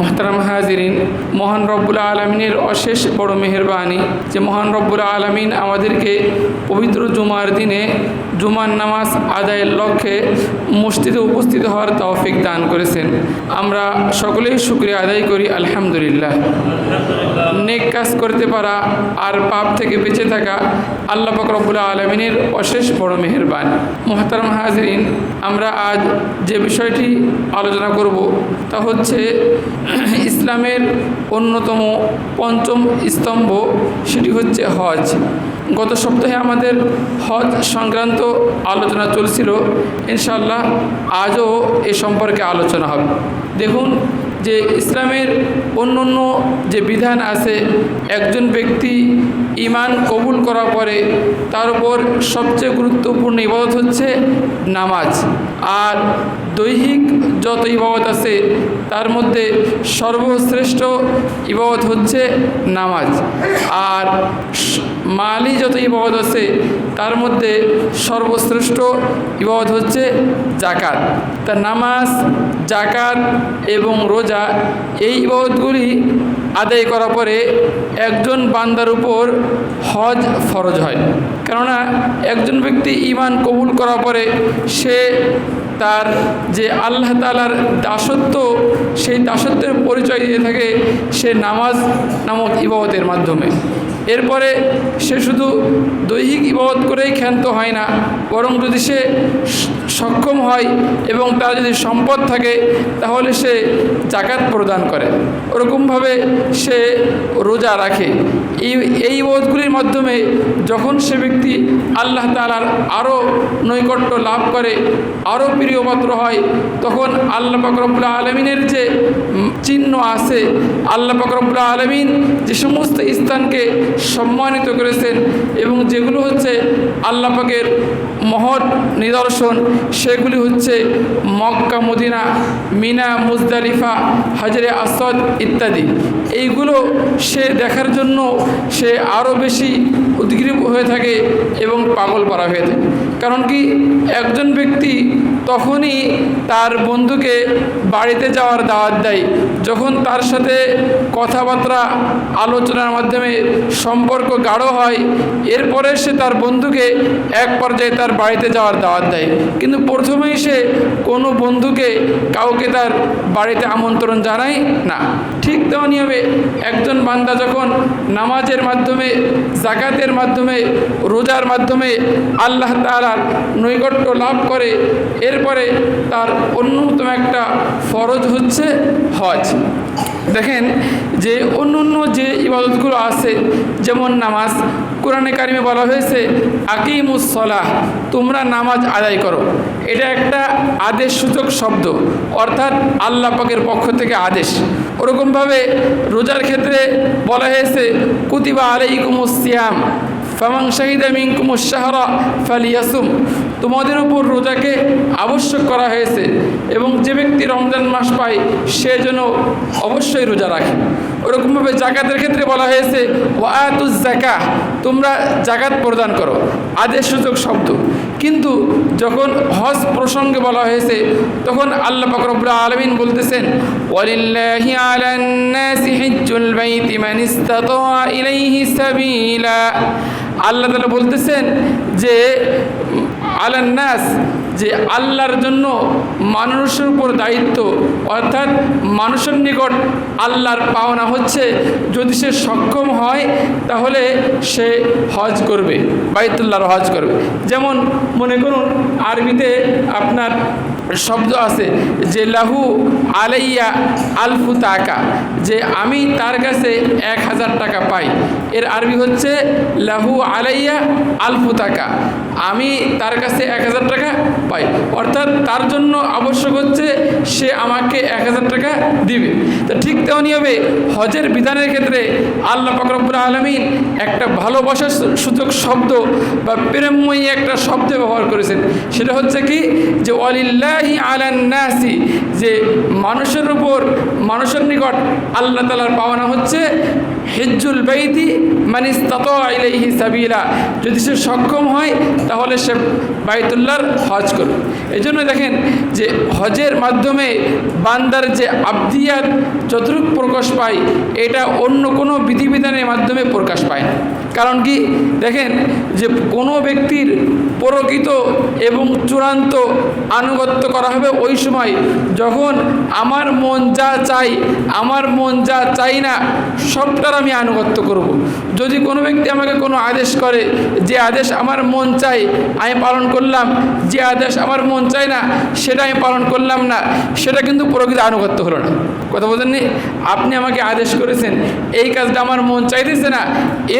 মোহতারাম হাজিরিন, মহান রব্বুল আলমিনের অশেষ বড় মেহরবানি যে মহান রব্বুল আলমিন আমাদেরকে পবিত্র জুমার দিনে জুমার নামাজ আদায়ের লক্ষ্যে মসজিদে উপস্থিত হওয়ার তৌফিক দান করেছেন। আমরা সকলেই শুক্রিয়া আদায় করি, আলহামদুলিল্লাহ। নেক কাজ করতে পারা আর পাপ থেকে বেঁচে থাকা আল্লাহ রব্বুল আলমিনের অশেষ বড় মেহরবান। মোহতারাম হাজরিন, আমরা আজ যে বিষয়টি আলোচনা করব তা হচ্ছে ইসলামের অন্যতম পঞ্চম স্তম্ভ সেটি হচ্ছে হজ। গত সপ্তাহে আমাদের হজ সংক্রান্ত আলোচনা চলছিল। ইনশাল্লাহ আজও এ সম্পর্কে আলোচনা হবে। দেখুন যে ইসলামের অন্য অন্য যে বিধান আছে, একজন ব্যক্তি ইমান কবুল করার পরে তার উপর সবচেয়ে গুরুত্বপূর্ণ ইবাদত হচ্ছে নামাজ। আর দৈহিক যত ইবাদত আছে, তার মধ্যে সর্বশ্রেষ্ঠ ইবাদত হচ্ছে নামাজ। আর মালি যত ইবাদত আছে, তার মধ্যে সর্বশ্রেষ্ঠ ইবাদত হচ্ছে জাকাত তা নামাজ জাকাত এবং রোজা, এই ইবাদতগুলি আদায় করার পরে একজন বান্দার উপর হজ ফরজ হয়। কেননা, একজন ব্যক্তি ইমান কবুল করার পরে সে তার যে আল্লাহ তালার দাসত্ব, সেই দাসত্বের পরিচয় দিয়ে থাকে সে নামাজ নামক ইবাদতের মাধ্যমে। এরপরে সে শুধু দৈহিক ইবাদত করেই ক্ষান্ত হয় না বরং যদি সে সক্ষম হয় এবং তার যদি সম্পদ থাকে, তাহলে সে জাকাত প্রদান করে। ওরকমভাবে সে রোজা রাখে। এই এই বোধগুলির মাধ্যমে যখন সে ব্যক্তি আল্লাহ তালার আরও নৈকট্য লাভ করে আরও প্রিয়পাত্র হয়, তখন আল্লাহ পাকরবুল্লাহ আলমিনের যে চিহ্ন আছে, আল্লাহ পাকরবুল্লাহ আলমিন যে সমস্ত স্থানকে সম্মানিত করেছেন এবং যেগুলো হচ্ছে আল্লাহ পাকের মহৎ নিদর্শন, সেগুলি হচ্ছে মক্কা, মদিনা, মিনা, মুজদালিফা, হাজরে আসদ ইত্যাদি। এইগুলো সে দেখার জন্য সে আরও বেশি উদ্গ্রীব হয়ে থাকে এবং পাগল পারা হয়ে থাকে। কারণ কি একজন ব্যক্তি তখনই তার বন্ধুকে বাড়িতে যাওয়ার দাওয়াত দেয়, যখন তার সাথে কথাবার্তা, আলোচনার মাধ্যমে সম্পর্ক গাঢ় হয়, এরপরে সে তার বন্ধুকে এক পর্যায়ে তার বাড়িতে যাওয়ার দাওয়াত দেয়। কিন্তু প্রথমেই সে কোনো বন্ধুকে কাউকে তার বাড়িতে আমন্ত্রণ জানায় না। ঠিক তেমনই হবে একজন বান্দা যখন নামাজের মাধ্যমে, জাকাতের মাধ্যমে, রোজার মাধ্যমে আল্লাহ তালার নৈকট্য লাভ করে, এরপরে তার অন্যতম একটা ফরজ হচ্ছে হজ। দেখেন যে অন্য অন্য যে ইবাদতগুলো আছে, যেমন নামাজ, কোরআনে কারিমে বলা হয়েছে আকিমুসলাহ তোমরা নামাজ আদায় করো। এটা একটা আদেশ সূচক শব্দ, অর্থাৎ আল্লাহ পাকের পক্ষ থেকে আদেশ। ওরকমভাবে রোজার ক্ষেত্রে বলা হয়েছে, কুতিবা আলাইকুমুসিয়াম ফামাং শাহিদা মিঙ্কুমুসাহারা ফালিয়াসুম। তোমাদের উপর রোজাকে আবশ্যক করা হয়েছে এবং যে ব্যক্তি রমজান মাস পায়, সে যেন অবশ্যই রোজা রাখে। ওরকমভাবে জাকাতের ক্ষেত্রে বলা হয়েছে ও আয়াতুজ জাকা তোমরা জাকাত প্রদান করো। আদেশ সূচক শব্দ। কিন্তু যখন হজ প্রসঙ্গে বলা হয়েছে, তখন আল্লাহ ফকরবুল্লাহ আলমিন বলতেছেন, ওয়ালিল্লাহি আলান নাসি হিজ্জুল বাইতি মান ইলাইহি সাবিলা। আল্লাহ তালা বলতেছেন যে, আলান নাস, যে আল্লাহর জন্য মানুষের উপর দায়িত্ব, অর্থাৎ মানুষের নিকট আল্লাহর পাওনা হচ্ছে, যদি সে সক্ষম হয়, তাহলে সে হজ করবে, বাইতুল্লাহর হজ করবে। যেমন মনে করুন, আরবিতে আপনার শব্দ আছে যে লাহু আলাইয়া আলফু তাকা যে আমি তার কাছে এক হাজার টাকা পাই। এর আরবি হচ্ছে লাহু আলাইয়া আলফু তাকা আমি তার কাছে এক হাজার টাকা পাই। অর্থাৎ তার জন্য আবশ্যক হচ্ছে সে আমাকে এক হাজার টাকা দিবে। তো ঠিক তেমনই হবে হজের বিধানের ক্ষেত্রে আল্লাহ ফকরবুল আলমিন একটা ভালোবাসার সূচক শব্দ বা প্রেমময়ী একটা শব্দ ব্যবহার করেছেন। সেটা হচ্ছে কি? যে অলিল্লাহি আলান্নাসি যে মানুষের উপর মানুষের নিকট আল্লাহ তালার পাওয়ানো হচ্ছে হিজ্জুল বাইতি মানিস তত আইলাইহি সাবিলা। যদি সে সক্ষম হয়, তাহলে সে বাইতুল্লাহর হজ করবে। এই জন্য দেখেন যে হজের মাধ্যমে বান্দার যে আবদিয়াত যতটুকু প্রকাশ পায়, এটা অন্য কোনো বিধিবিধানের মাধ্যমে প্রকাশ পায় না। কারণ কি? দেখেন যে কোনো ব্যক্তির প্রকৃত এবং চূড়ান্ত আনুগত্য করা হবে ওই সময় যখন আমার মন যা চাই আমার মন যা চাই না, সবটার আমি আনুগত্য করব। যদি কোনো ব্যক্তি আমাকে কোনো আদেশ করে যে আদেশ আমার মন চাই আমি পালন করলাম, যে আদেশ আমার মন চাই না, সেটা আমি পালন করলাম না, সেটা কিন্তু প্রকৃত আনুগত্য হলো না কথা বলেননি? আপনি আমাকে আদেশ করেছেন, এই কাজটা আমার মন চাইতেছে না।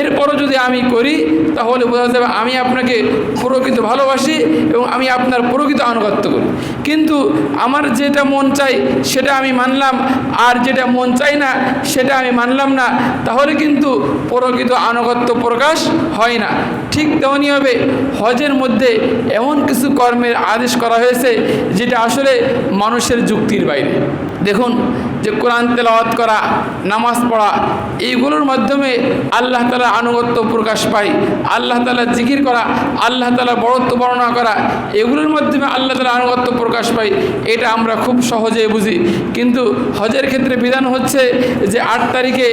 এরপরও যদি আমি করি, তাহলে বোঝা যাবে আমি আপনাকে প্রকৃত ভালোবাসি এবং আমি আপনার প্রকৃত আনুগত্য করি। কিন্তু আমার যেটা মন চাই, সেটা আমি মানলাম। আর যেটা মন চাই না, সেটা আমি মানলাম না। তাহলে কিন্তু প্রকৃত আনুগত্য প্রকাশ হয় না। ঠিক তেমনই হবে হজের মধ্যে এমন কিছু কর্মের আদেশ করা হয়েছে, যেটা আসলে মানুষের যুক্তির বাইরে। দেখুন যে কোরআন তেলাওয়াত করা, নামাজ পড়া, এইগুলোর মাধ্যমে আল্লাহ তালা আনুগত্য প্রকাশ পায়, আল্লাহ তালা জিকির করা, আল্লাহ তালা বড়ত্ব বর্ণনা করা, এগুলোর মাধ্যমে আল্লাহ তালা আনুগত্য প্রকাশ পায়, এটা আমরা খুব সহজে বুঝি। কিন্তু হজের ক্ষেত্রে বিধান হচ্ছে যে আট তারিখে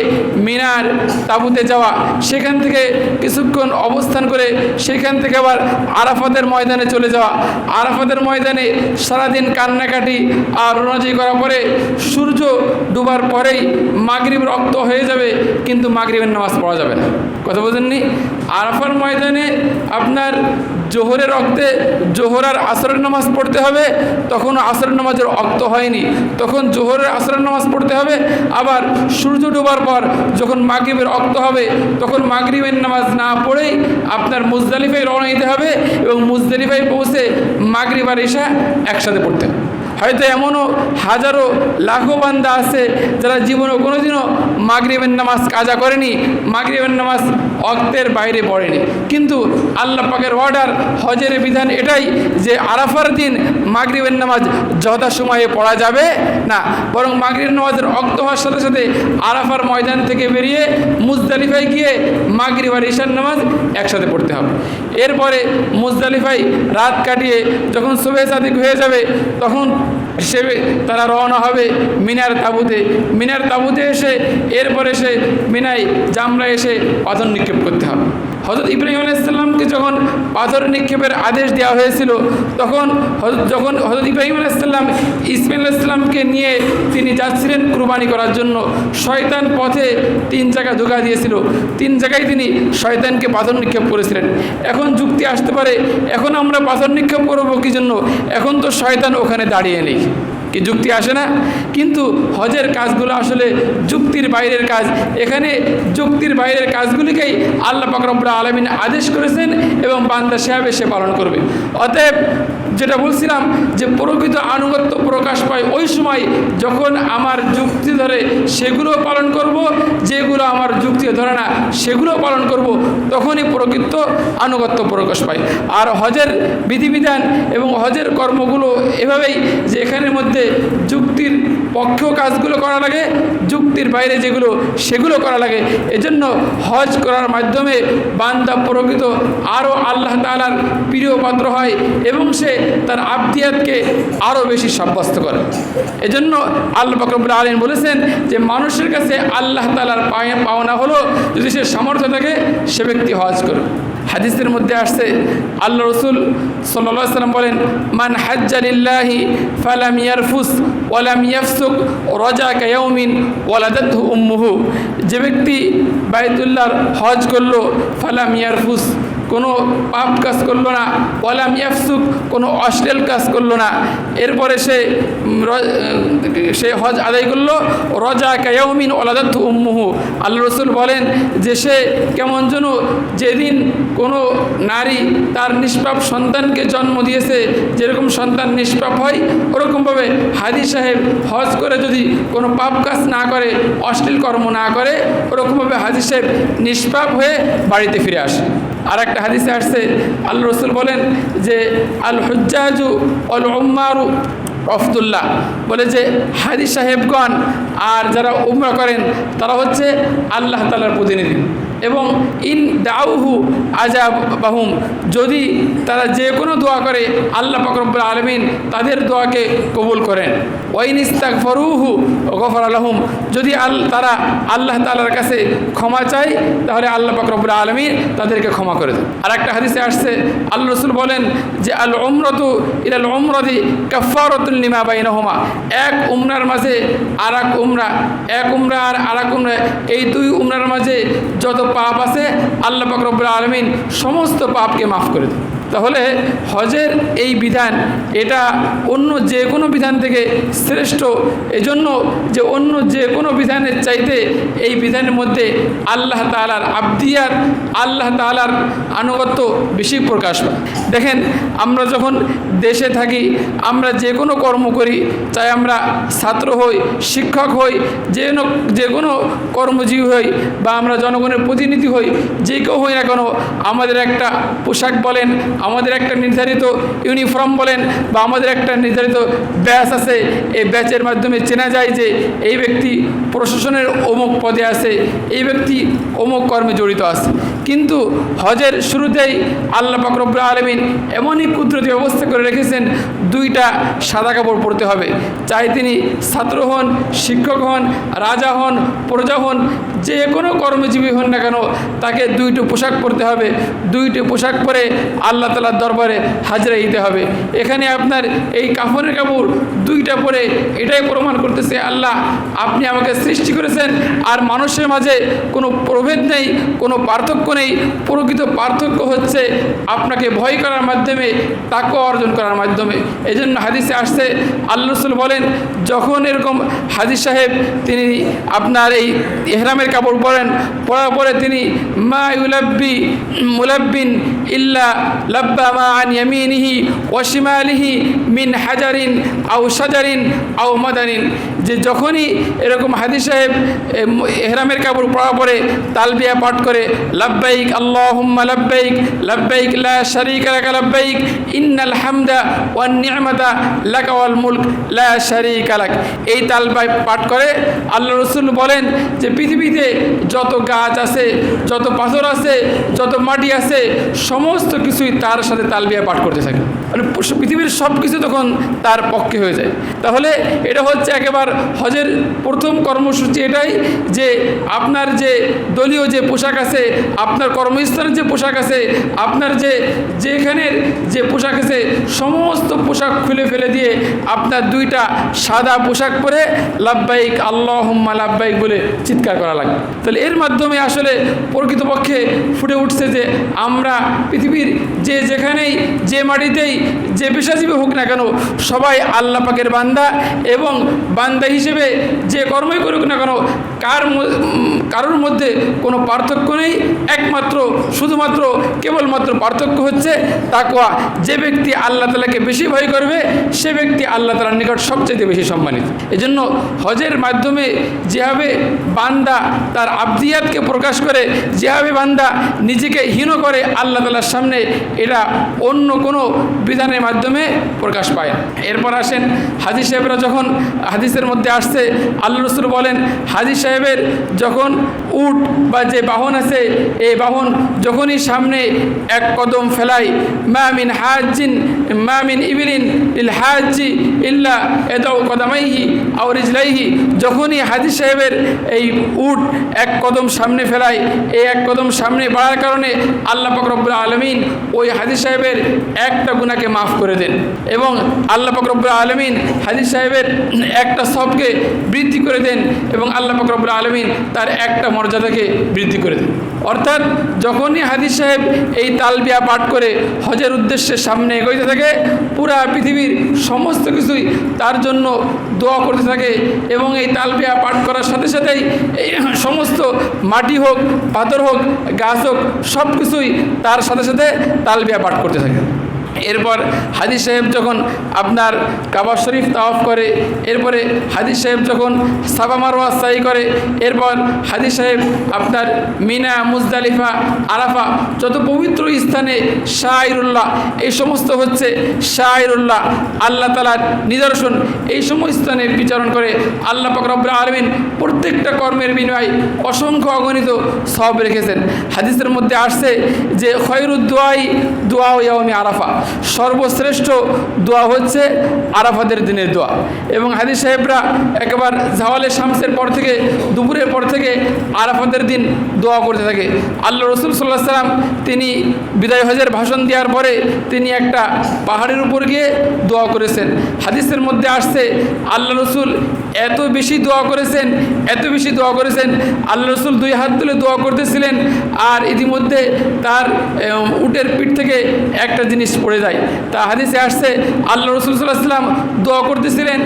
মিনার তাঁবুতে যাওয়া, সেখান থেকে কিছুক্ষণ অবস্থান করে সেখান থেকে আবার আরাফাতের ময়দানে চলে যাওয়া। আরাফাতের ময়দানে সারাদিন কান্নাকাটি আর রোনাজি করার পরে সূর্য ডুবার পরেই মাগরিব রক্ত হয়ে যাবে, কিন্তু মাগরিবের নামাজ পড়া যাবে না। কথা বোঝেননি? আরাফার ময়দানে আপনার জোহরের রক্তে জোহরার আসরের নামাজ পড়তে হবে তখন আসরের নামাজের রক্ত হয়নি। তখন জোহরের আসরের নামাজ পড়তে হবে, আবার সূর্য ডোবার পর যখন মাগরিবের রক্ত হবে, তখন মাগরিবের নামাজ না পড়েই আপনার মুজদালিফায় রওনা দিতে হবে এবং মুজদালিফায় পৌঁছে মাগরিব আর এসা একসাথে পড়তে হবে। হয়তো এমনও হাজারো লাখো বান্দা আছে যারা জীবনে কোনোদিনও মাগরিবের নামাজ কাজা করেনি, মাগরিবের নামাজ অক্তের বাইরে পড়েনি। কিন্তু আল্লাহ পাকের অর্ডার হজের বিধান এটাই যে আরাফার দিন মাগরিবের নামাজ যথা সময়ে পড়া যাবে না, বরং মাগরিবের নামাজের অক্ত হওয়ার সাথে সাথে আরাফার ময়দান থেকে বেরিয়ে মুজদালিফায় গিয়ে মাগরিব আর ঈশার নামাজ একসাথে পড়তে হবে। এরপরে মুজদালিফায় রাত কাটিয়ে যখন শুভে সাদিক হয়ে যাবে, তখন হিসেবে তারা রওনা হবে মিনার তাঁবুতে। মিনার তাঁবুতে এসে এরপরে সে মিনায় জামরা এসে পাথর নিক্ষেপ করতে হবে। হজরত ইব্রাহিম আলাইসাল্লামকে যখন পাথর নিক্ষেপের আদেশ দেওয়া হয়েছিল, তখন যখন হজরত ইব্রাহিম আলাইসাল্লাম ইসমাইল আলাইসাল্লামকে নিয়ে তিনি যাচ্ছিলেন কুরবানি করার জন্য, শয়তান পথে তিন জায়গা ধোকা দিয়েছিল। তিন জায়গায় তিনি শয়তানকে পাথর নিক্ষেপ করেছিলেন। এখন যুক্তি আসতে পারে, এখন আমরা পাথর নিক্ষেপ করব কি জন্য? এখন তো শয়তান ওখানে দাঁড়িয়ে নেই। কি যুক্তি আসে না? কিন্তু হজের কাজগুলো আসলে যুক্তির বাইরের কাজ। এখানে যুক্তির বাইরের কাজগুলিকেই আল্লাহ পাকরবুল্লা আলমিন আদেশ করেছেন এবং বান্দা সেভাবে সে পালন করবে। অতএব যেটা বলছিলাম যে প্রকৃত আনুগত্য প্রকাশ পায় ওই সময় যখন আমার যুক্তি ধরে সেগুলো পালন করব, যেগুলো আমার যুক্তি ধরে না সেগুলো পালন করব, তখনই প্রকৃত আনুগত্য প্রকাশ পায়। আর হজের বিধিবিধান এবং হজের কর্মগুলো এভাবেই যে এখানের মধ্যে যুক্তির পক্ষ কাজগুলো করা লাগে, যুক্তির বাইরে যেগুলো, সেগুলো করা লাগে। এজন্য হজ করার মাধ্যমে বান্দা প্রকৃত আরও আল্লাহ তালার প্রিয় পাত্র হয় এবং সে তার আবদিয়াতকে আরও বেশি সাব্যস্ত করে। এজন্য আল্লাহ বকরবুল আলীন বলেছেন যে, মানুষের কাছে আল্লাহ তালার পাওনা হলো যদি সে সামর্থ্য থাকে, সে ব্যক্তি হজ করে হাদিসের মধ্যে আসছে, আল্লাহ রসুল সাল্লাম বলেন, মান হাজ্জালিল্লাহি ফালাম ইয়ারফুস ওয়ালাম ইয়াফসুক রজা কায়াউমিন ওয়ালাদাত উম্মুহু। যে ব্যক্তি বাইতুল্লাহর হজ করল, ফালাম ইয়ারফুস। কোনো পাপ কাজ করল না, ওয়ালাম ইয়াফসুক, কোনো অশ্লীল কাজ করল না। এরপরে সে সে হজ আদায় করল রজা কায়াউমিন ওলাদাত উম্মুহু। আল্লাহ রসুল বলেন যে সে কেমন যেন যেদিন কোনো নারী তার নিষ্পাপ সন্তানকে জন্ম দিয়েছে, যেরকম সন্তান নিষ্পাপ হয়, ওরকমভাবে হাদি সাহেব হজ করে যদি কোনো পাপ কাজ না করে, অশ্লীল কর্ম না করে, ওরকমভাবে হাজি সাহেব নিষ্পাপ হয়ে বাড়িতে ফিরে আসে। আর একটা হাদিসে আসছে আল্লাহ রসুল বলেন যে আল হজ্জাজু অল উম্মারু অফদুল্লাহ বলে যে হাদি সাহেবগণ আর যারা উমরা করেন, তারা হচ্ছে আল্লাহ তালার প্রতিনিধি। এবং ইন দাউহু আজাব বাহুম যদি তারা যে কোনো দোয়া করে, আল্লাহ ফকরবুল আলমিন তাদের দোয়াকে কবুল করেন। ওয়াইন ইস্তাক ফরুহু গফর আলহম যদি আল, তারা আল্লাহ তালার কাছে ক্ষমা চায়, তাহলে আল্লাহ ফকরবুল আলমিন তাদেরকে ক্ষমা করে দেন। আর একটা হাদিসে আসছে, আল্লাহ রসুল বলেন যে আল ওমরতু ইলাল ওমরদি কাফারতুল লিমা বাইনহুমা। এক উমরার মাঝে আর এক উমরা এক উমরা আর আর এক উমরা। এই দুই উমরার মাঝে যত পাপ আছে, আল্লাহ পাক আলমিন সমস্ত পাপকে মাফ করে দেন। তাহলে হজের এই বিধান, এটা অন্য যে কোনো বিধান থেকে শ্রেষ্ঠ। এজন্য যে অন্য যে কোনো বিধানের চাইতে এই বিধানের মধ্যে আল্লাহ তালার আবদিয়ার আল্লাহ তালার আনুগত্য বেশি প্রকাশ পায়। দেখেন, আমরা যখন দেশে থাকি, আমরা যে কোনো কর্ম করি চাই আমরা ছাত্র হই, শিক্ষক হই, যে যে কোনো কর্মজীবী হই, বা আমরা জনগণের প্রতিনিধি হই, যে কেউ হই না কেন, আমাদের একটা পোশাক বলেন আমাদের একটা নির্ধারিত ইউনিফর্ম বলেন বা আমাদের একটা নির্ধারিত ব্যাচ আছে, এই ব্যাচের মাধ্যমে চেনা যায় যে এই ব্যক্তি প্রশাসনের অমুক পদে আছে, এই ব্যক্তি অমুক কর্মে জড়িত আছে। কিন্তু হজের শুরুতেই আল্লাহ পাকরবুল আলমিন এমনই কুদরতি ব্যবস্থা করে রেখেছেন, দুইটা সাদা কাপড় পরতে হবে। চাই তিনি ছাত্র হন, শিক্ষক হন, রাজা হন, প্রজা হন, যে কোনো কর্মজীবী হন না কেন, তাকে দুইটি পোশাক পরতে হবে। দুইটি পোশাক পরে আল্লাহ তালার দরবারে হাজরা দিতে হবে। এখানে আপনার এই কাফনের কাপড় দুইটা পরে এটাই প্রমাণ করতেছে, আল্লাহ আপনি আমাকে সৃষ্টি করেছেন আর মানুষের মাঝে কোনো প্রভেদ নেই, কোনো পার্থক্য নেই। প্রকৃত পার্থক্য হচ্ছে আপনাকে ভয় করার মাধ্যমে তাকে অর্জন করার মাধ্যমে। এই জন্য হাদিসে আসছে, আল্লাহ রসুল বলেন, যখন এরকম হাদিস সাহেব তিনি আপনার এই এহরামের কাপড় পরেন, পরার পরে তিনি মা ইউলাব্বি মুলাব্বিন ইল্লা লাব্বা মা আন ইয়ামিনিহি ওয়াশিমালিহি মিন হাজারিন আও সাজারিন আও মাদানিন যে যখনই এরকম হাদিস সাহেব এহরামের কাপড় পরা পরে তালবিয়া পাঠ করে, লাব্বাইক আল্লাহুম্মা লাব্বাইক লাব্বাইক লা শারীকা লাকা, লাব্বাইক ইন্নাল হামদা ওয়ান নি'মাতা লাকা ওয়াল মুলক, লা শারীকা লাক। এই তালবাই পাঠ করে আল্লাহ রসুল বলেন যে, পৃথিবীতে যত গাছ আছে, যত পাথর আছে, যত মাটি আছে, সমস্ত কিছুই তার সাথে তালবিয়া পাঠ করতে থাকে? মানে পৃথিবীর সব কিছু তখন তার পক্ষে হয়ে যায়। তাহলে এটা হচ্ছে একেবারে হজের প্রথম কর্মসূচি এটাই যে আপনার যে দলীয় যে পোশাক আছে, আপনার কর্মস্থানের যে পোশাক আছে, আপনার যে যেখানের যে পোশাক আছে, সমস্ত পোশাক খুলে ফেলে দিয়ে আপনার দুইটা সাদা পোশাক পরে লাভবাইক আল্লাহ লাভবাইক বলে চিৎকার করা লাগবে তাহলে এর মাধ্যমে আসলে প্রকৃতপক্ষে ফুটে উঠছে যে আমরা পৃথিবীর যে যেখানেই, যে মাটিতেই যে পেশাজীবী হোক না কেন, সবাই আল্লাহ পাকের বান্দা এবং বান্দা হিসেবে যে কর্মই করুক না কেন, কার কারোর মধ্যে কোনো পার্থক্য নেই। একমাত্র, শুধুমাত্র, কেবলমাত্র পার্থক্য হচ্ছে তাকওয়া। যে ব্যক্তি আল্লাহ তালাকে বেশি ভয় করবে, সে ব্যক্তি আল্লাহ তালার নিকট সবচেয়ে বেশি সম্মানিত। এজন্য হজের মাধ্যমে যেভাবে বান্দা তার আবদিয়াতকে প্রকাশ করে, যেভাবে বান্দা নিজেকে হীন করে আল্লাহ তালার সামনে, এটা অন্য কোনো বিধানের মাধ্যমে প্রকাশ পায়। এরপর আসেন হাজি সাহেবরা যখন হাদিসের মধ্যে আসছে আল্লাহ রসুল বলেন, হাজি সাহেবের যখন উট বা যে বাহন আছে, এই বাহন যখনই সামনে এক কদম ফেলায় মামিন হাজিন মামিন ইবিলিন ইল হাজি ইল্লা এদাও কদামাইহি আও রিজলাইহি, যখনই হাজি সাহেবের এই উট এক কদম সামনে ফেলায়, এই এক কদম সামনে বাড়ার কারণে আল্লাহ পাকরবুল আলমিন ওই হাজি সাহেবের একটা গুণাকে মাফ করে দেন। এবং আল্লাহ পাকরবুল আলমিন হাজি সাহেবের একটা সবকে বৃদ্ধি করে দেন এবং আল্লাহ পাকরবুল আলমিন তার একটা মর্যাদাকে বৃদ্ধি করে দেন। অর্থাৎ যখনই হাদিস সাহেব এই তালবিয়া পাঠ করে হজের উদ্দেশ্যে সামনে এগোইতে থাকে, পুরা পৃথিবীর সমস্ত কিছুই তার জন্য দোয়া করতে থাকে এবং এই তালবিয়া পাঠ করার সাথে সাথেই এই সমস্ত মাটি হোক, পাথর হোক, গাছ হোক সব কিছুই তার সাথে সাথে তালবিয়া পাঠ করতে থাকে। এরপর হাদিস সাহেব যখন আপনার কাবা শরীফ তাওয়াফ করে, এরপরে হাদিস সাহেব যখন সাবা মারোয়া সাই করে, এরপর হাদিস সাহেব আপনার মিনা, মুজদালিফা, আরাফা যত পবিত্র স্থানে শাহরুল্লাহ এই সমস্ত হচ্ছে শাহরুল্লাহ আল্লাহ তালার নিদর্শন। এই সমস্ত স্থানে বিচারণ করে আল্লাহ পাকরবুল আলমিন প্রত্যেকটা কর্মের বিনিময় অসংখ্য অগণিত সব রেখেছেন। হাদিসের মধ্যে আসছে যে খয়রুদ্দোয়াই দোয়া ইয়ামি আরাফা। সর্বশ্রেষ্ঠ দোয়া হচ্ছে আরাফাদের দিনের দোয়া। এবং হাদিস সাহেবরা একবার জাওয়ালে শামসের পর থেকে, দুপুরের পর থেকে আরাফাতের দিন দোয়া করতে থাকে। আল্লাহ রসুল সাল্লাহ সাল্লাম তিনি বিদায় হজের ভাষণ দেওয়ার পরে তিনি একটা পাহাড়ের উপর গিয়ে দোয়া করেছেন। হাদিসের মধ্যে আসছে, আল্লাহ রসুল এত বেশি দোয়া করেছেন, এত বেশি দোয়া করেছেন। আল্লাহ রসুল দুই হাত তুলে দোয়া করতেছিলেন আর ইতিমধ্যে তার উটের পিঠ থেকে একটা জিনিস পড়ে যায়। তা হাদিসে আসছে, আল্লাহ রসুল সাল্লাহ সাল্লাম দোয়া করতেছিলেন,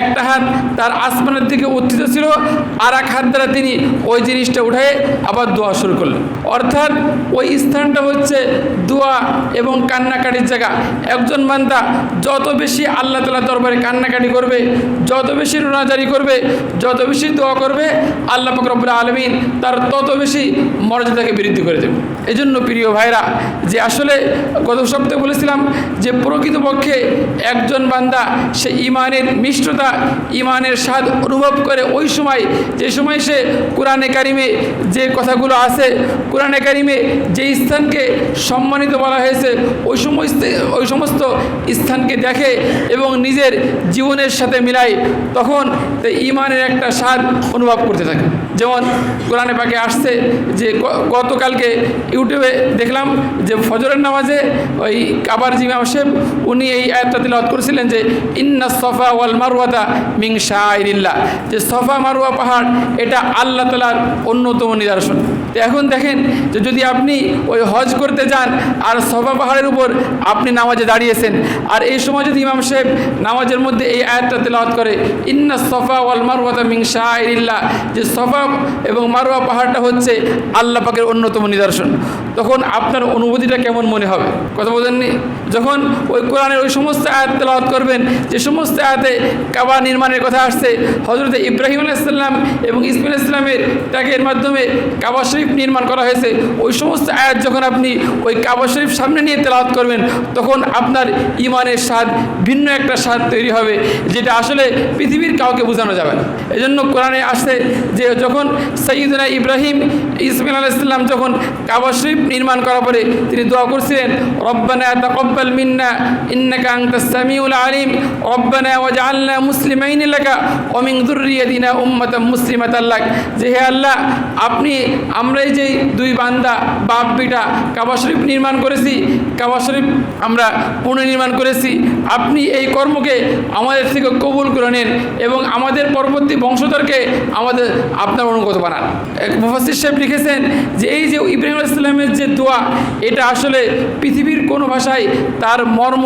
একটা হাত তার আসমানের দিকে উত্থিত ছিল আর এক হাত দ্বারা তিনি ওই জিনিসটা উঠে আবার দোয়া শুরু করলেন। অর্থাৎ ওই স্থানটা হচ্ছে দোয়া এবং কান্নাকাটির জায়গা। একজন বান্দা যত বেশি আল্লাহ তালা দরবারে কান্নাকাটি করবে, যত বেশি রোনাজারি করবে, যত বেশি দোয়া করবে, আল্লাহ ফকরবুল আলমিন তার তত বেশি মর্যাদাকে বৃদ্ধি করে দেবে। এই জন্য প্রিয় ভাইরা, যে আসলে গত সপ্তাহে বলেছিলাম যে প্রকৃতপক্ষে একজন বান্দা, সে ইমানের মিষ্টতা, ইমানের স্বাদ অনুভব করে ওই সময়, যে সময় সে কোরআনে কারিমে যে কথাগুলো আছে, কোরআনে কারিমে যে স্থানকে সম্মানিত বলা হয়েছে, ওই সমস্ত ওই সমস্ত স্থানকে দেখে এবং নিজের জীবনের সাথে মিলায়, তখন তে ইমানের একটা স্বাদ অনুভব করতে থাকে। যেমন কোরআনে পাকে আসছে যে গতকালকে ইউটিউবে দেখলাম যে ফজরের নামাজে ওই কাবার জিমাম সাহেব, উনি এই আয়াতটা তিলাওয়াত করেছিলেন যে, ইন্না সফা ওয়াল মারওয়াতা মিং শাহরিল্লাহ যে সফা মারুয়া পাহাড়, এটা আল্লাহ তালার অন্যতম নিদর্শন। তো এখন দেখেন যে যদি আপনি ওই হজ করতে যান, আর সফা পাহাড়ের উপর আপনি নামাজে দাঁড়িয়েছেন, আর এই সময় যদি ইমাম সাহেব নামাজের মধ্যে এই আয়াতটা তেলাওয়াত করে, ইন্না সফা ওয়াল মারওয়াতা মিং শাহরিল্লাহ যে সফা এবং মারোয়া পাহাড়টা হচ্ছে আল্লাহ পাকের অন্যতম নিদর্শন। তখন আপনার অনুভূতিটা কেমন মনে হবে? কথা বোঝেননি যখন ওই কোরআনের ওই সমস্ত আয়াত তেলাওয়াত করবেন, যে সমস্ত আয়াতে কাবা নির্মাণের কথা আসছে হজরত ইব্রাহিম আলাইসাল্লাম এবং ইসমাইল ইসলামের ত্যাগের মাধ্যমে কাবা শরীফ নির্মাণ করা হয়েছে, ওই সমস্ত আয়াত যখন আপনি ওই কাবা শরীফ সামনে নিয়ে তেলাওয়াত করবেন, তখন আপনার ইমানের স্বাদ ভিন্ন একটা স্বাদ তৈরি হবে, যেটা আসলে পৃথিবীর কাউকে বোঝানো যাবে না। এই জন্য কোরআনে আসছে যে যখন সঈদুনা ইব্রাহিম ইসমাইল আলাইসাল্লাম যখন কাবা শরীফ নির্মাণ করার পরে তিনি দোয়া করছিলেন, রব্বানা তাকাব্বাল মিন্না, ইন্নাকা আনতাস সামিউল আলিম, রব্বানা ওয়াজআলনা মুসলিমাইন লাকা, ওয়া মিন যুররিয়াতিনা উম্মাতাম মুসলিমাতান লাক। যে হে আল্লাহ, আপনি আমরা এই যে দুই বান্দা, বাপ বিটা কাবা শরীফ নির্মাণ করেছি, কাবা শরীফ আমরা পুনর্নির্মাণ করেছি, আপনি এই কর্মকে আমাদের থেকে কবুল করে নেন এবং আমাদের পরবর্তী বংশধরকে আমাদের আপনার অনুগত বানান মুফাসির সাহেব লিখেছেন যে এই যে ইব্রাহিম ইসলামের যে দোয়া, এটা আসলে পৃথিবীর কোনো ভাষায় তার মর্ম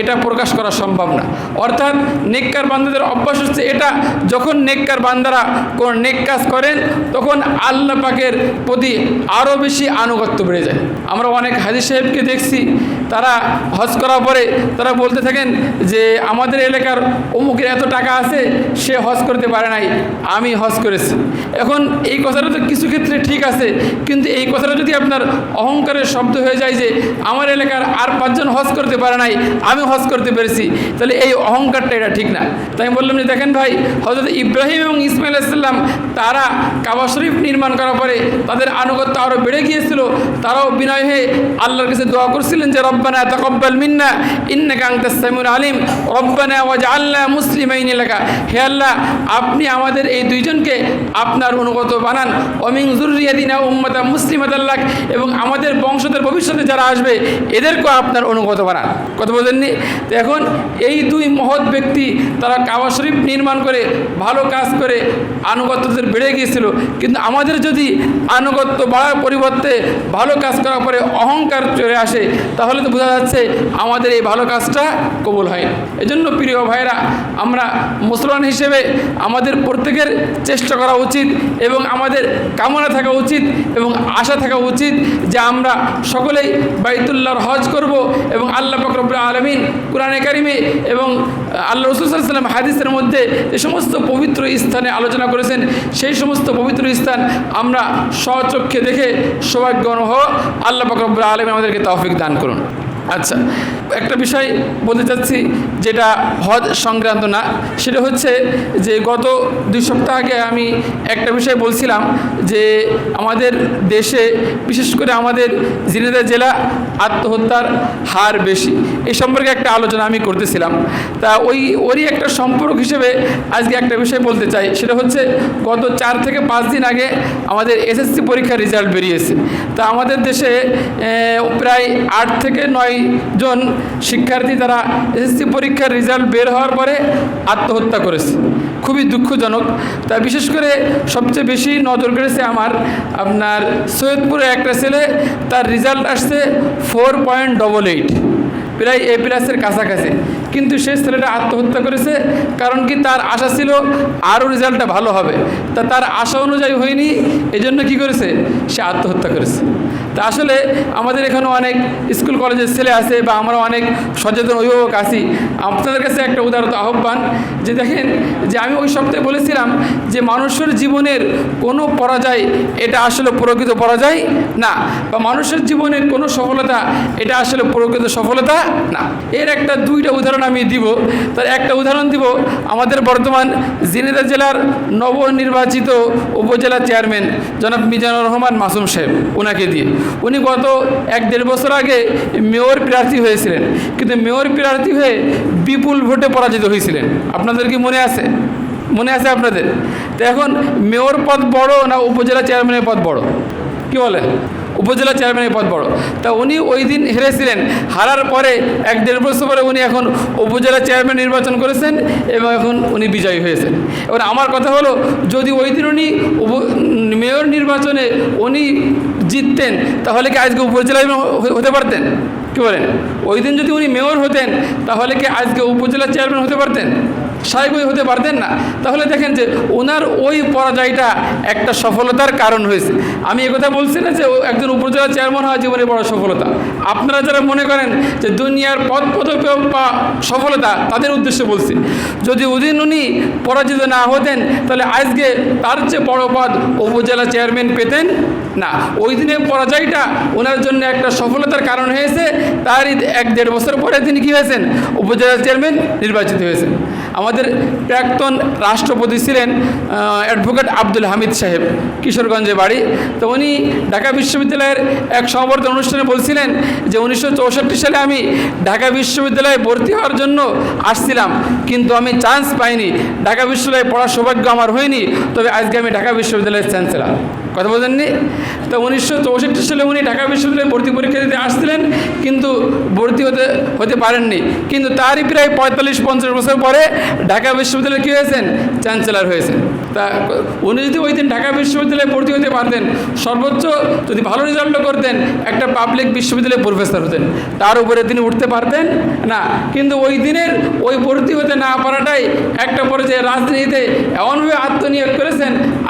এটা প্রকাশ করা সম্ভব না। অর্থাৎ নেককার বান্দাদের অভ্যাস হচ্ছে এটা, যখন নেককার বান্দারা কোন নেক কাজ করেন, তখন আল্লাহ পাকের প্রতি আরও বেশি আনুগত্য বেড়ে যায়। আমরা অনেক হাজি সাহেবকে দেখছি তারা হজ করার পরে তারা বলতে থাকেন যে আমাদের এলাকার অমুকের এত টাকা আছে, সে হজ করতে পারে নাই, আমি হজ করেছি। এখন এই কথাটা তো কিছু ক্ষেত্রে ঠিক আছে, কিন্তু এই কথাটা যদি আপনার অহংকারের শব্দ হয়ে যায় যে আমার এলাকার আর পাঁচজন হজ করতে পারে নাই, আমি হজ করতে পেরেছি, তাহলে এই অহংকারটা এটা ঠিক না। তাই আমি বললাম যে দেখেন ভাই হজরত ইব্রাহিম এবং ইসমাইল ইসলাম তারা কাবা শরীফ নির্মাণ করার পরে তাদের আনুগত্য আরও বেড়ে গিয়েছিল, তারাও বিনয় হয়ে আল্লাহর কাছে দোয়া করছিলেন যে রব্বানা তাকাব্বাল মিন্না ইন্নাকা আনতাস সামিউল আলিম রব্বানা ওয়াজআলনা মুসলিমাইন লাকা হে আল্লাহ, আপনি আমাদের এই দুইজনকে আপনার অনুগত বানান। অমিং জুরিয়াদিনা উম্মাতা মুসলিমাতাল লাক এবং আমাদের বংশধর ভবিষ্যতে যারা আসবে, এদেরকেও আপনার অনুগত বানান। কথা বলেননি? তো এখন এই দুই মহৎ ব্যক্তি, তারা কাবা শরীফ নির্মাণ করে, ভালো কাজ করে, আনুগত্যদের বেড়ে গিয়েছিল। কিন্তু আমাদের যদি আনুগত্য বাড়ার পরিবর্তে ভালো কাজ করার পরে অহংকার চলে আসে, তাহলে তো মধ্যে বোঝা যাচ্ছে আমাদের এই ভালো কাজটা কবুল হয় এজন্য প্রিয় ভাইরা আমরা মুসলমান হিসেবে আমাদের প্রত্যেকের চেষ্টা করা উচিত এবং আমাদের কামনা থাকা উচিত এবং আশা থাকা উচিত যে আমরা সকলেই বাইতুল্লাহর হজ করব এবং আল্লাহ ফকরবুল আলমিন কোরআনে কারিমে এবং আল্লাহ রসুলাম হাদিসের মধ্যে যে সমস্ত পবিত্র স্থানে আলোচনা করেছেন, সেই সমস্ত পবিত্র স্থান আমরা স্বচক্ষে দেখে সৌভাগ্য হো আল্লাহ ফকরবুল আলমিন আমাদেরকে তৌফিক দান করুন। আচ্ছা। একটা বিষয় বলতে চাচ্ছি যেটা হজ সংক্রান্ত না, সেটা হচ্ছে যে গত দুই সপ্তাহ আগে আমি একটা বিষয় বলছিলাম যে আমাদের দেশে, বিশেষ করে আমাদের জিনেদা জেলা আত্মহত্যার হার বেশি। এই সম্পর্কে একটা আলোচনা আমি করতেছিলাম। তা ওই, ওরই একটা সম্পর্ক হিসেবে আজকে একটা বিষয় বলতে চাই, সেটা হচ্ছে গত চার থেকে পাঁচ দিন আগে আমাদের এসএসসি পরীক্ষার রেজাল্ট বেরিয়েছে। তা আমাদের দেশে প্রায় আট থেকে নয় জন শিক্ষার্থী তারা এসএসসি পরীক্ষার রেজাল্ট বের হওয়ার পরে আত্মহত্যা করেছে। খুবই দুঃখজনক। তা বিশেষ করে সবচেয়ে বেশি নজর কেড়েছে আমার আপনার সৈয়দপুরে একটা ছেলে, তার রেজাল্ট আসছে ফোর পয়েন্ট ডবল এইট প্রায় এ প্লাসের কাছাকাছি। কিন্তু সেই ছেলেটা আত্মহত্যা করেছে, কারণ কি তার আশা ছিল আরও রেজাল্টটা ভালো হবে। তা তার আশা অনুযায়ী হয়নি এই জন্য কী করেছে? সে আত্মহত্যা করেছে। তা আসলে আমাদের এখানে অনেক স্কুল কলেজের ছেলে আছে বা আমরা অনেক সচেতন অভিভাবক আছি। আপনাদের কাছে একটা উদাহরণ আহ্বান যে দেখেন যে আমি ওই সপ্তাহে বলেছিলাম যে মানুষের জীবনের কোনো পরাজয় এটা আসলে প্রকৃত পরাজয় না, বা মানুষের জীবনের কোনো সফলতা এটা আসলে প্রকৃত সফলতা না। এর একটা দুইটা উদাহরণ আমি দিব। তার একটা উদাহরণ দিব। আমাদের বর্তমান জিনেদা জেলার নবনির্বাচিত উপজেলা চেয়ারম্যান জনাব মিজানুর রহমান মাসুম সাহেব ওনাকে দিয়ে। উনি গত এক দেড় বছর আগে মেয়র প্রার্থী হয়েছিলেন। কিন্তু মেয়র প্রার্থী হয়ে বিপুল ভোটে পরাজিত হয়েছিলেন। আপনাদের কি মনে আছে? মনে আছে আপনাদের? তো এখন মেয়র পদ বড় না উপজেলা চেয়ারম্যানের পদ বড়? কি বলেন? উপজেলা চেয়ারম্যানের পদ বড়। তা উনি ওই দিন হেরেছিলেন। হারার পরে এক দেড় বছর পরে উনি এখন উপজেলা চেয়ারম্যান নির্বাচন করেছেন এবং এখন উনি বিজয়ী হয়েছেন। এবার আমার কথা হলো, যদি ওই দিন উনি মেয়র নির্বাচনে উনি জিততেন, তাহলে কি আজকে উপজেলা হতে পারতেন? কি বলেন? ওই দিন যদি উনি মেয়র হতেন, তাহলে কি আজকে উপজেলা চেয়ারম্যান হতে পারতেন? স্বাভাবিক হতে পারতেন না। তাহলে দেখেন যে ওনার ওই পরাজয়টা একটা সফলতার কারণ হয়েছে। আমি কথা বলছি না যে একজন উপজেলা চেয়ারম্যান হওয়া জীবনে বড় সফলতা। আপনারা যারা মনে করেন যে দুনিয়ার পদ পদক বা সফলতা, তাদের উদ্দেশ্যে বলছি। যদি উদিন উনি পরাজিত না হতেন, তাহলে আজকে তার চেয়ে বড় পদ উপজেলা চেয়ারম্যান পেতেন না। ওই দিনের পরাজয়টা ওনার জন্য একটা সফলতার কারণ হয়েছে। তারই এক দেড় বছর পরে তিনি কী হয়েছেন? উপজেলা চেয়ারম্যান নির্বাচিত হয়েছেন। আমাদের প্রাক্তন রাষ্ট্রপতি ছিলেন অ্যাডভোকেট আব্দুল হামিদ সাহেব কিশোরগঞ্জে বাড়ি। তো উনি ঢাকা বিশ্ববিদ্যালয়ের এক সমাবর্তন অনুষ্ঠানে বলছিলেন যে, উনিশশো চৌষট্টি সালে আমি ঢাকা বিশ্ববিদ্যালয়ে ভর্তি হওয়ার জন্য আসছিলাম, কিন্তু আমি চান্স পাইনি। ঢাকা বিশ্ববিদ্যালয়ে পড়ার সৌভাগ্য আমার হয়নি, তবে আজকে আমি ঢাকা বিশ্ববিদ্যালয়ের চ্যান্সেলার কথা বলেননি তো উনিশশো চৌষট্টি সালে উনি ঢাকা বিশ্ববিদ্যালয়ে ভর্তি পরীক্ষা দিতে আসছিলেন, কিন্তু ভর্তি হতে হতে পারেননি। কিন্তু তারই প্রায় পঁয়তাল্লিশ পঞ্চাশ বছর পরে ঢাকা বিশ্ববিদ্যালয়ে কী হয়েছেন? চ্যান্সেলার হয়েছেন। তা উনি যদি ওই দিন ঢাকা বিশ্ববিদ্যালয়ে ভর্তি হতে পারতেন, সর্বোচ্চ যদি ভালো রেজাল্টও করতেন, একটা পাবলিক বিশ্ববিদ্যালয়ে প্রফেসর হতেন। তার উপরে তিনি উঠতে পারতেন? না। কিন্তু ওই দিনের ওই ভর্তি হতে না পারাটাই একটা পর্যায়ে রাজনীতিতে এমনভাবে আত্মনিয়োগ করেছেন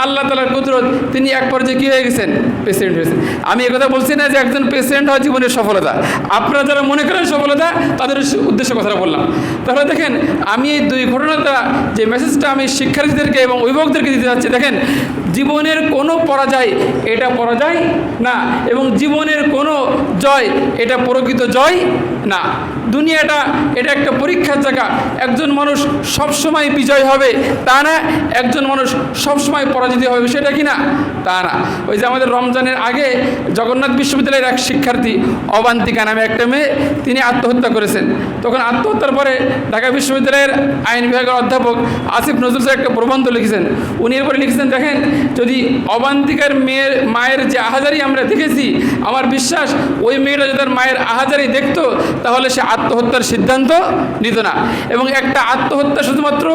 আল্লাহ তালার কুদরত, তিনি এক পর্যায়ে কী হয়ে গেছেন? প্রেসিডেন্ট হয়েছেন আমি একথা বলছি না যে একজন প্রেসিডেন্ট হওয়া জীবনের সফলতা। আপনারা যারা মনে করেন সফলতা, তাদের উদ্দেশ্যে কথাটা বললাম। তাহলে দেখেন, আমি এই দুই ঘটনাটা, যে মেসেজটা আমি শিক্ষার্থীদেরকে এবং অভিভাবকদেরকে দিতে চাচ্ছি, দেখেন জীবনের কোনো পরাজয় এটা পরাজয় না এবং জীবনের কোনো জয় এটা প্রকৃত জয় না। দুনিয়াটা এটা একটা পরীক্ষার জায়গা। একজন মানুষ সবসময় বিজয় হবে, তা না। একজন মানুষ সবসময় পরাজিত হবে সেটা কি না? তা না। ওই যে আমাদের রমজানের আগে জগন্নাথ বিশ্ববিদ্যালয়ের এক শিক্ষার্থী, অবান্তিকা নামে একটা মেয়ে, তিনি আত্মহত্যা করেছেন। তখন আত্মহত্যার পরে ঢাকা বিশ্ববিদ্যালয়ের আইন বিভাগের অধ্যাপক আসিফ নজরুল একটা প্রবন্ধ লিখেছেন। উনি এরপরে লিখেছেন, দেখেন যদি অবান্তিকার মেয়ের, মায়ের যে আহাজারি আমরা দেখেছি, আমার বিশ্বাস ওই মেয়েটা যদি তার মায়ের আহাজারি দেখত, তাহলে সে আত্মহত্যার সিদ্ধান্ত নিত না। এবং একটা আত্মহত্যা শুধুমাত্র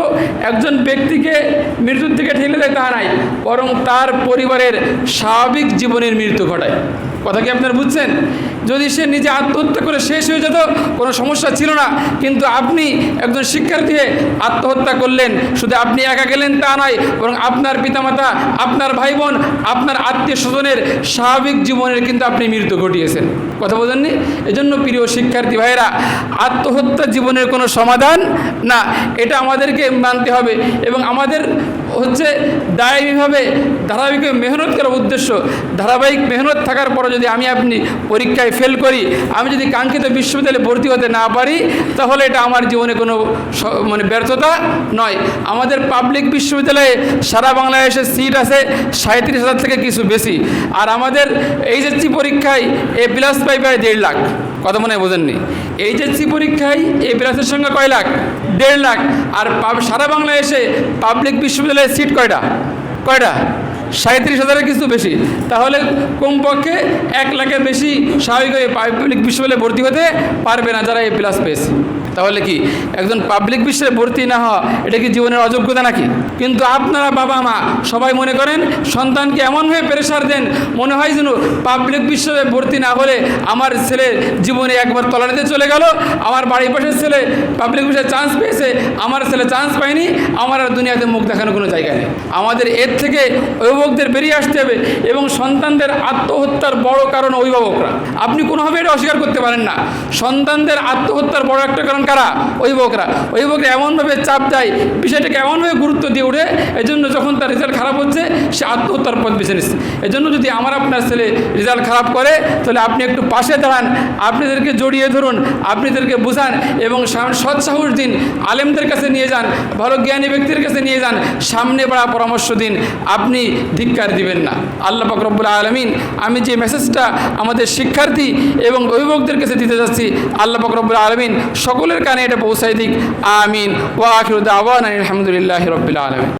একজন ব্যক্তিকে মৃত্যুর থেকে ঠেলে দেয় তা নাই, বরং তার পরিবারের স্বাভাবিক জীবনের মৃত্যু ঘটায়। কথা কি আপনারা বুঝছেন? যদি সে নিজে আত্মহত্যা করে শেষ হয়ে যেত, কোনো সমস্যা ছিল না। কিন্তু আপনি একজন শিক্ষার্থী আত্মহত্যা করলেন। শুধু আপনি একা গেলেন তা নয়, বরং আপনার পিতামাতা, আপনার ভাই বোন আপনার আত্মীয় স্বজনের স্বাভাবিক জীবনের কিন্তু আপনি মৃত্যু ঘটিয়েছেন। কথা বোঝেননি এজন্য প্রিয় শিক্ষার্থী ভাইয়েরা, আত্মহত্যা জীবনের কোনো সমাধান না, এটা আমাদেরকে মানতে হবে। এবং আমাদের হচ্ছে দায়ীভাবে, ধারাবাহিক মেহনত করার উদ্দেশ্য। ধারাবাহিক মেহনত থাকার পরও যদি আমি আপনি পরীক্ষায় ফেল করি, আমি যদি কাঙ্ক্ষিত বিশ্ববিদ্যালয়ে ভর্তি হতে না পারি, তাহলে এটা আমার জীবনে কোনো মানে ব্যর্থতা নয়। আমাদের পাবলিক বিশ্ববিদ্যালয়ে সারা বাংলাদেশের সিট আছে সাঁত্রিশ হাজার থেকে কিছু বেশি। আর আমাদের এইচএসসি পরীক্ষায় এ প্লাস পাই প্রায় দেড় লাখ। কথা মনে হয় বোঝেননি এইচএসসি পরীক্ষায় এ প্লাসের সঙ্গে কয় লাখ? দেড় লাখ। আর সারা বাংলাদেশে পাবলিক বিশ্ববিদ্যালয়ের সিট কয়টা? কয়টা? সাঁত্রিশ হাজারের কিছু বেশি। তাহলে কমপক্ষে এক লাখের বেশি স্বাভাবিকভাবে পাবলিক বিশ্ববিদ্যালয়ে ভর্তি হতে পারবে না যারা এ প্লাস পেয়েছে। তাহলে কি? একজন পাবলিক বিশ্ববিদ্যালয়ে ভর্তি না হওয়া, এটা কি জীবনের অযোগ্যতা নাকি? কিন্তু আপনারা বাবা মা সবাই মনে করেন, সন্তানকে এমনভাবে প্রেশার দেন, মনে হয় যেন পাবলিক বিশ্ববিদ্যালয়ে ভর্তি না হলে আমার ছেলে জীবনে একবার তলানিতে চলে গেল, আমার বাড়ির পাশের ছেলে পাবলিক বিষয়ে চান্স পেয়েছে, আমার ছেলে চান্স পায়নি, আমার আর দুনিয়াতে মুখ দেখানোর কোনো জায়গা নেই। আমাদের এর থেকে অভিভাবকদের বেরিয়ে আসতে হবে এবং সন্তানদের আত্মহত্যার বড় কারণ অভিভাবকরা। আপনি কোনোভাবে এটা অস্বীকার করতে পারেন না। সন্তানদের আত্মহত্যার বড় একটা কারণ কারা? অভিভাবকরা। অভিভাবকরা এমনভাবে চাপ দেয়, বিষয়টাকে এমনভাবে গুরুত্ব দিয়ে ওঠে এই জন্য যখন তার রেজাল্ট খারাপ হচ্ছে, সে আত্মহত্যার পথ বেছে নিচ্ছে। এজন্য যদি আমার আপনার ছেলে রেজাল্ট খারাপ করে, তাহলে আপনি একটু পাশে দাঁড়ান, আপনাদেরকে জড়িয়ে ধরুন, আপনাদেরকে বোঝান এবং সৎ সাহস দিন, আলেমদের কাছে নিয়ে যান, ভালো জ্ঞানী ব্যক্তির কাছে নিয়ে যান, সামনে বাড়া পরামর্শ দিন। আপনি ধিক্কার দিবেন না। আল্লাহ বকরবুল আলমিন, আমি যে মেসেজটা আমাদের শিক্ষার্থী এবং অভিভাবকদের কাছে দিতে যাচ্ছি, আল্লাহ বকরবুল আলমিন সকলের কানে এটা পৌঁছাই দিক। আমিন। ওয়া আখির আওয়ান আলহামদুলিল্লাহ রবিল আলমিন।